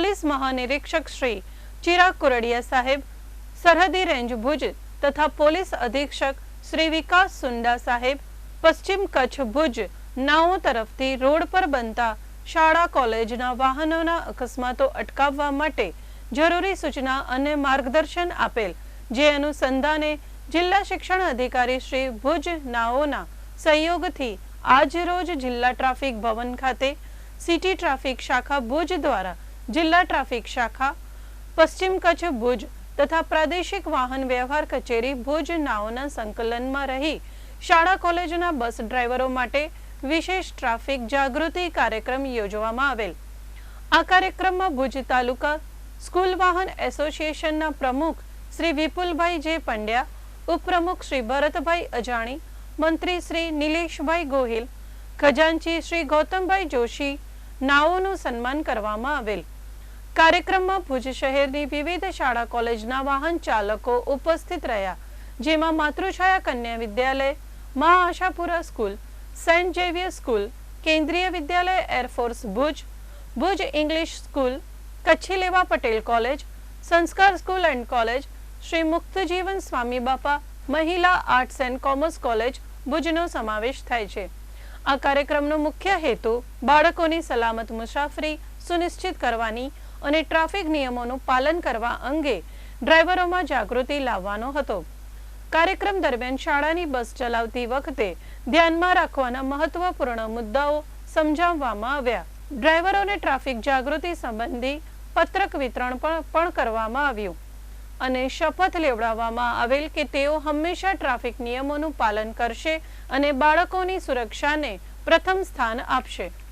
Police મહાનિરીક્ષક શ્રી ચિરાગ કુરડિયા સાહેબ, સરહદી રેન્જ ભુજ તથા પોલીસ અધિક્ષક શ્રી વિકાસ સુંડા સાહેબ, પશ્ચિમ કચ્છ ભુજ નાઓ તરફથી રોડ પર બનતા શાળા કોલેજના વાહનોના અકસ્માતો અટકાવવા માટે જરૂરી સૂચના અને માર્ગદર્શન આપેલ, જે અનુસંધાને જિલ્લા શિક્ષણ અધિકારી શ્રી ભુજ નાઓના સહયોગથી આજ રોજ જિલ્લા ટ્રાફિક ભવન ખાતે સિટી ટ્રાફિક શાખા ભુજ દ્વારા જિલ્લા ટ્રાફિક શાખા, પશ્ચિમ કચ્છ ભુજ તથા પ્રાદેશિક વાહન વ્યવહાર કચેરી ભુજ નાઓના સંકલનમાં રહી શાળા કોલેજના બસ ડ્રાઈવરો માટે વિશેષ ટ્રાફિક જાગૃતિ કાર્યક્રમ યોજવામાં આવેલ. આ કાર્યક્રમમાં ભુજ તાલુકા સ્કૂલ વાહન એસોસિએશનના પ્રમુખ શ્રી વિપુલભાઈ જે પંડ્યા, ઉપપ્રમુખ શ્રી ભરતભાઈ અજાણી, મંત્રી શ્રી નિલેશભાઈ ગોહિલ, ખજાનચી શ્રી ગૌતમભાઈ જોશી, નાઓનું સન્માન કરવામાં આવેલ. કાર્યક્રમમાં ભુજ શહેરની વિવિધ શાળા કોલેજના વાહન ચાલકો ઉપસ્થિત રહ્યા. જેમાં Matruchhaya Kanya Vidyalaya, Ma Ashapura school, Saint Xavier school, Kendriya Vidyalaya air force Bhuj Bhuj English school, Kutchi Leva Patel college, Sanskar school and college, Shri Muktajivan Swami Bapa Mahila arts and commerce college ભુજનો સમાવેશ થાય છે. આ કાર્યક્રમનો મુખ્ય હેતુ બાળકોની સલામત મુસાફરી સુનિશ્ચિત કરવાની અને ટ્રાફિક નિયમોનું પાલન કરવા અંગે ડ્રાઈવરોમાં જાગૃતિ લાવવાનો હતો. કાર્યક્રમ દરમિયાન શાળાની બસ ચલાવતી વખતે ધ્યાનમાં રાખવાના મહત્વપૂર્ણ મુદ્દાઓ સમજાવવામાં આવ્યા. ડ્રાઈવરોને ટ્રાફિક જાગૃતિ સંબંધી પત્રક વિતરણ પણ કરવામાં આવ્યું અને શપથ લેવડાવવામાં આવેલ કે તેઓ હંમેશા ટ્રાફિક નિયમોનું પાલન કરશે અને બાળકોની સુરક્ષાને પ્રથમ સ્થાન આપશે.